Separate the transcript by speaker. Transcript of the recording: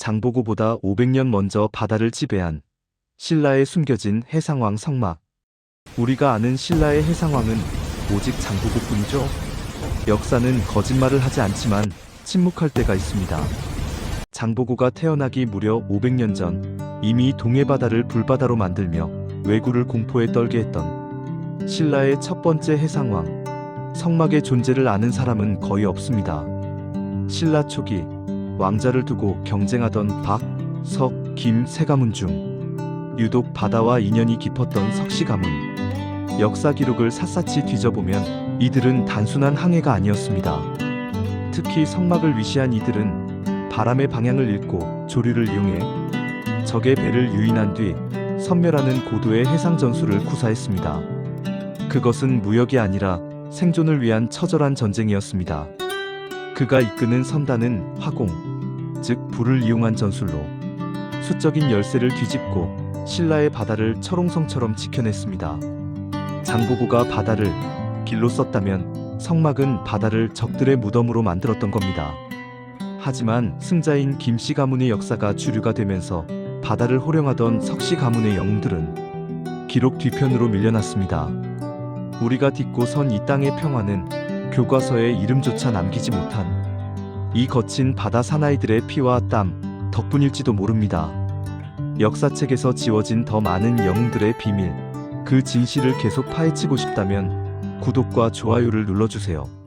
Speaker 1: 장보고보다 500년 먼저 바다를 지배한 신라에 숨겨진 해상왕 성막. 우리가 아는 신라의 해상왕은 오직 장보고뿐이죠. 역사는 거짓말을 하지 않지만 침묵할 때가 있습니다. 장보고가 태어나기 무려 500년 전 이미 동해바다를 불바다로 만들며 왜구를 공포에 떨게 했던 신라의 첫 번째 해상왕 성막의 존재를 아는 사람은 거의 없습니다. 신라 초기 왕자를 두고 경쟁하던 박, 석, 김 세 가문 중 유독 바다와 인연이 깊었던 석씨 가문. 역사 기록을 샅샅이 뒤져보면 이들은 단순한 항해가 아니었습니다. 특히 성막을 위시한 이들은 바람의 방향을 읽고 조류를 이용해 적의 배를 유인한 뒤 선멸하는 고도의 해상 전술을 구사했습니다. 그것은 무역이 아니라 생존을 위한 처절한 전쟁이었습니다. 그가 이끄는 선단은 화공, 즉 불을 이용한 전술로 수적인 열쇠를 뒤집고 신라의 바다를 철옹성처럼 지켜냈습니다. 장보고가 바다를 길로 썼다면 성막은 바다를 적들의 무덤으로 만들었던 겁니다. 하지만 승자인 김씨 가문의 역사가 주류가 되면서 바다를 호령하던 석씨 가문의 영웅들은 기록 뒤편으로 밀려났습니다. 우리가 딛고 선 이 땅의 평화는 교과서에 이름조차 남기지 못한 이 거친 바다 사나이들의 피와 땀 덕분일지도 모릅니다. 역사책에서 지워진 더 많은 영웅들의 비밀, 그 진실을 계속 파헤치고 싶다면 구독과 좋아요를 눌러주세요.